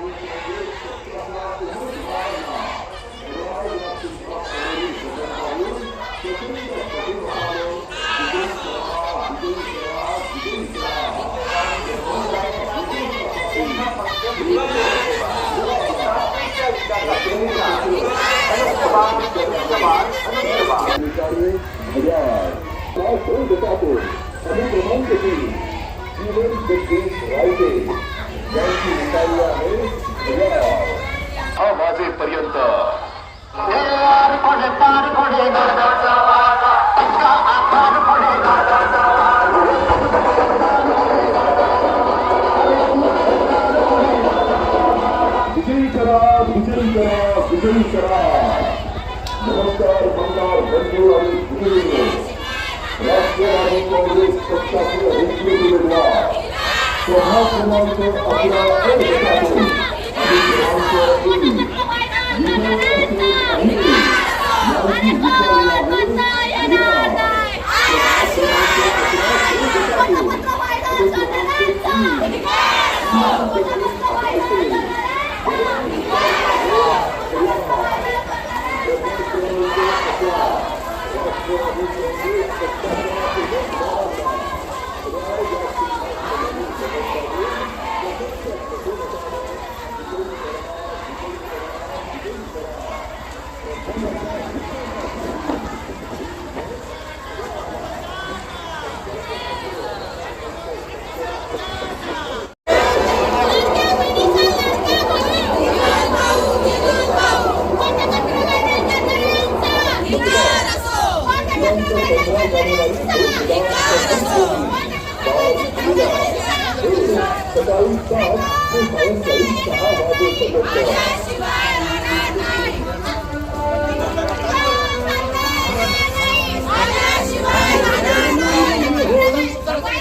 Now, through the battle, coming among the bees, he wins the game right away. वाजेपर्यंत विजयी करा विजयी करा विजयी करा. नमस्कार बंगाल बंधू आणि राष्ट्रीय राष्ट्रवादी काँग्रेस पक्षाचे अधिकृत প্রভাব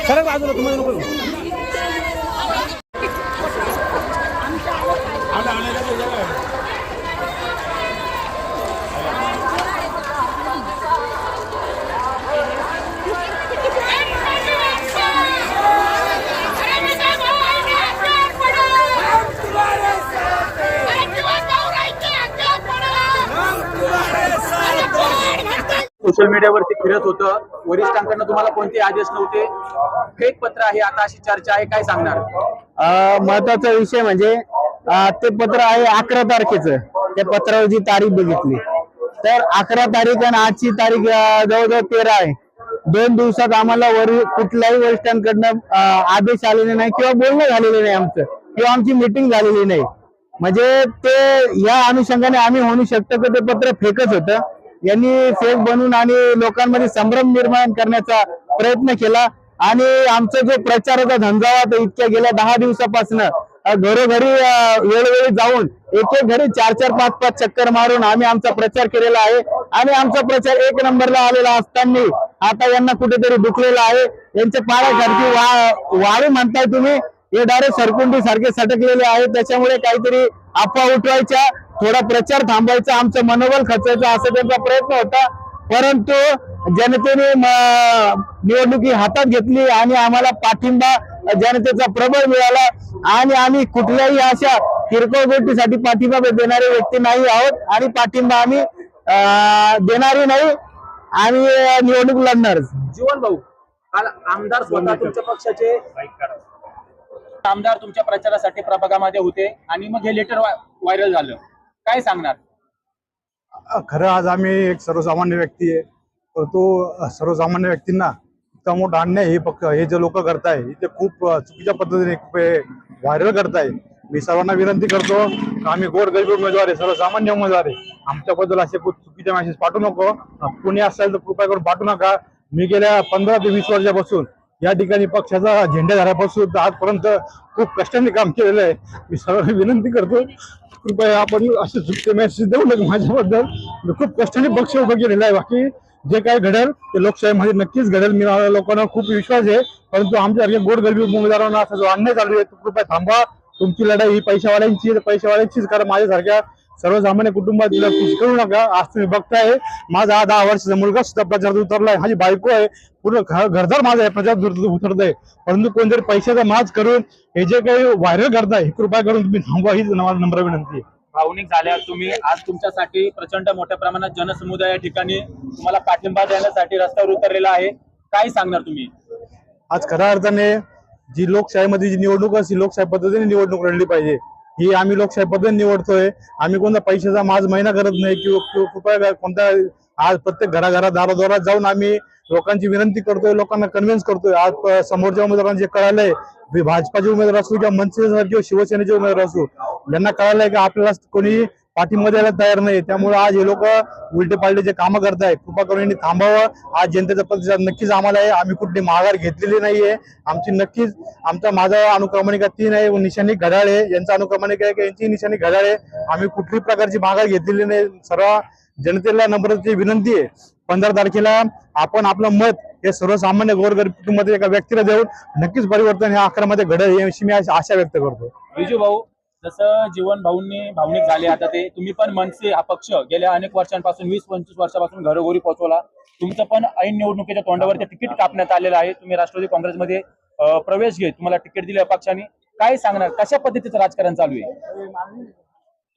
खरं बाजूला तुम्हाला नको सोशल मीडियावरती फिरत होतं. वरिष्ठांकडनं तुम्हाला कोणते आदेश नव्हते? फेक पत्र आहे आता अशी चर्चा आहे काय सांगणार? महत्त्वाचा विषय म्हणजे ते पत्र आहे अकरा तारखेचं. त्या पत्रावर जी तारीख बघितली. तर अकरा तारीख आणि आजची तारीख जवळजवळ तेरा आहे. दोन दिवसात आम्हाला वर कुठल्याही वरिष्ठांकडनं आदेश आलेले नाही किंवा बोलणं झालेलं नाही आमचं. किंवा आमची मिटिंग झालेली नाही. म्हणजे ते या अनुषंगाने आम्ही म्हणू शकतो की ते पत्र फेकच होतं. यांनी फेक बनून आणि लोकांमध्ये संभ्रम निर्माण करण्याचा प्रयत्न केला. आणि आमचा जो प्रचाराचा झंझावा तो इतक्या गेल्या दहा दिवसापासून घरोघरी वेळोवेळी जाऊन एक एक घरी चार चार पाच पाच चक्कर मारून आम्ही आमचा प्रचार केलेला आहे. आणि आमचा प्रचार एक नंबरला आलेला असताना आता यांना कुठेतरी दुखलेला आहे. यांच्या पायासारखी वा वाळू म्हणताय तुम्ही. हे डायरेक्ट सरकुंडी सारखे सटकलेले आहेत. त्याच्यामुळे काहीतरी अफवा उठवायच्या. थोडा प्रचार थांबवायचा आमचं मनोबल खचायचं असं त्यांचा प्रयत्न होता. परंतु जनतेने म- निवडणुकी हातात घेतली आणि आम्हाला पाठिंबा जनतेचा प्रबळ मिळाला. आणि आम्ही कुठल्याही अशा किरकोळ गोष्टीसाठी पाठिंबा देणारे व्यक्ती नाही आहोत. आणि पाठिंबा आम्ही अं, देणारही नाही. आणि निवडणूक लढणारच. जीवन भाऊ काल आमदार स्वतः तुमच्या पक्षाचे आमदार तुमच्या प्रचारासाठी प्रभागामध्ये होते आणि मग हे लेटर व्हायरल झालं. काय सांगणार? खरं आज आम्ही एक सर्वसामान्य व्यक्ती आहे. परंतु सर्वसामान्य व्यक्तींना इतका मोठा अन्याय हे पक्क हे जे लोक करताय ते खूप चुकीच्या पद्धतीने व्हायरल करताय. मी सर्वांना विनंती करतो आम्ही गोरगरीब उमेदवार आहे सर्वसामान्य उमेदवार आहे. आमच्याबद्दल असे खूप चुकीचे मॅसेज पाठवू नको. कुणी असेल तर कृपया करून पाठवू नका. मी गेल्या पंधरा ते वीस वर्षापासून या ठिकाणी पक्षाचा झेंडा झाल्यापासून आजपर्यंत खूप कष्टाने काम केलेलं आहे. मी सर्वांना विनंती करतो कृपया आपण असे चुकते मेसेज देऊ नका माझ्याबद्दल. मी खूप कष्टाने पक्ष उभं केलेलं आहे. बाकी जे काय घडेल ते लोकशाहीमध्ये नक्कीच घडेल. मी लोकांना खूप विश्वास आहे. परंतु आमच्यासारख्या गोरगरीब उमेदवारांना असा जो अन्याय चालू आहे तो कृपया थांबा तुमची लढाई ही पैशावाल्यांची पैशावाल्यांचीच कारण माझ्यासारख्या सर्वसामान्य कुटुंबात खुश करू नका. आज तुम्ही बघताय माझा हा दहा वर्षाचा मुलगा सुद्धा प्रचारात उतरलाय. माझी बायको आहे. पूर्ण घरदार माझा आहे. प्रचारात उतरत आहे परंतु कोणतरी पैशाचा माज करून हे जे काही व्हायरल करताय ही कृपा करून तुम्ही थांबवा हीच मला नम्र विनंती आहे. भावनिक झाल्या तुम्ही आज तुमच्यासाठी प्रचंड मोठ्या प्रमाणात जनसमुदाय या ठिकाणी तुम्हाला पाठिंबा देण्यासाठी रस्त्यावर उतरलेला आहे. काय सांगणार तुम्ही? आज खऱ्या अर्थाने जी लोकशाहीमध्ये जी निवडणूक असते लोकशाही पद्धतीने निवडणूक लढली पाहिजे. ही आम्ही लोकशाही पद्धतीने निवडतोय. आम्ही कोणता पैशाचा माज महिना करत नाही किंवा कृपया कोणता आज प्रत्येक घराघरात दारादारात जाऊन आम्ही लोकांची विनंती करतोय लोकांना कन्व्हिन्स करतोय. आज समोरच्या उमेदवारांना जे कळालंय भाजपाचे उमेदवार असू किंवा मनसेचे किंवा शिवसेनेचे उमेदवार असू यांना कळालंय की आपल्याला कोणी पाठिंबा द्यायला तयार नाही त्यामुळे आज हे लोक उलटे पालटे जे कामं करताय कृपा करून यांनी थांबावं. आज जनतेचा प्रतिसाद नक्कीच आम्हाला आहे. आम्ही कुठली माघार घेतलेली नाहीये. आमची नक्कीच आमचा माझा अनुक्रमणिका तीन आहे. व निशाणी घड्याळ आहे. यांचा अनुक्रमणिका आहे. यांची निशाणी घड्याळ आहे. आम्ही कुठली प्रकारची माघार घेतलेली नाही. सर्व जनतेला नम्रतेची विनंती आहे. पंधरा तारखेला आपण आपलं मत हे सर्वसामान्य गोरगरीब कुटुंबातील एका व्यक्तीला देऊन नक्कीच परिवर्तन या अकरामध्ये घडेल याविषयी मी आशा व्यक्त करतो. विजू भाऊ जसं जीवन भाऊंनी भावनिक झाले आता ते तुम्ही पण मनसे हा पक्ष गेल्या अनेक वर्षांपासून वीस पंचवीस वर्षापासून घरोघरी पोहोचवला. तुमचं पण ऐन निवडणुकीच्या तोंडावरती तिकीट कापण्यात आलेलं आहे. तुम्ही राष्ट्रवादी काँग्रेसमध्ये प्रवेश घेत तुम्हाला तिकीट दिलं पक्षाने. काय सांगणार? कशा पद्धतीचं राजकारण चालू आहे?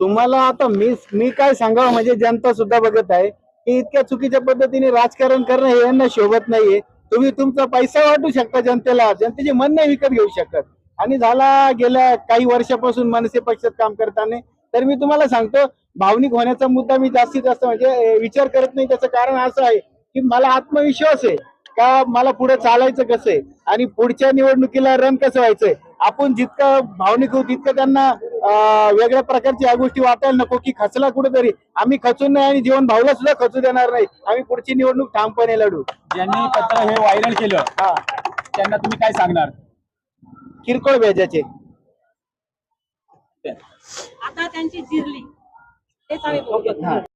तुम्हाला आता मी मी काय सांगावं? म्हणजे जनता सुद्धा बघत आहे की इतक्या चुकीच्या पद्धतीने राजकारण करणं हे यांना शोभत नाहीये. तुम्ही तुमचा पैसा वाटू शकता जनतेला. जनतेचे मन नाही विकत घेऊ शकत. आणि झाला गेल्या काही वर्षापासून मनसे पक्षात काम करताना. तर मी तुम्हाला सांगतो भावनिक होण्याचा मुद्दा मी जास्तीत जास्त म्हणजे विचार करत नाही. त्याचं कारण असं आहे की मला आत्मविश्वास आहे का मला पुढे चालायचं कसं आहे? आणि पुढच्या निवडणुकीला रन कसं व्हायचंय? आपण जितकं भावनिक होऊ तितकं त्यांना वेगळ्या प्रकारची या गोष्टी वाटायला नको की खचला कुठेतरी. आम्ही खचून नाही आणि जीवन भाऊला सुद्धा खचू देणार नाही. आम्ही पुढची निवडणूक ठामपणे लढू. ज्यांनी पत्र हे व्हायरल केलं त्यांना तुम्ही काय सांगणार? किरकोळ व्याजाचे आता त्यांची जिरली. तेच आम्ही बोलतो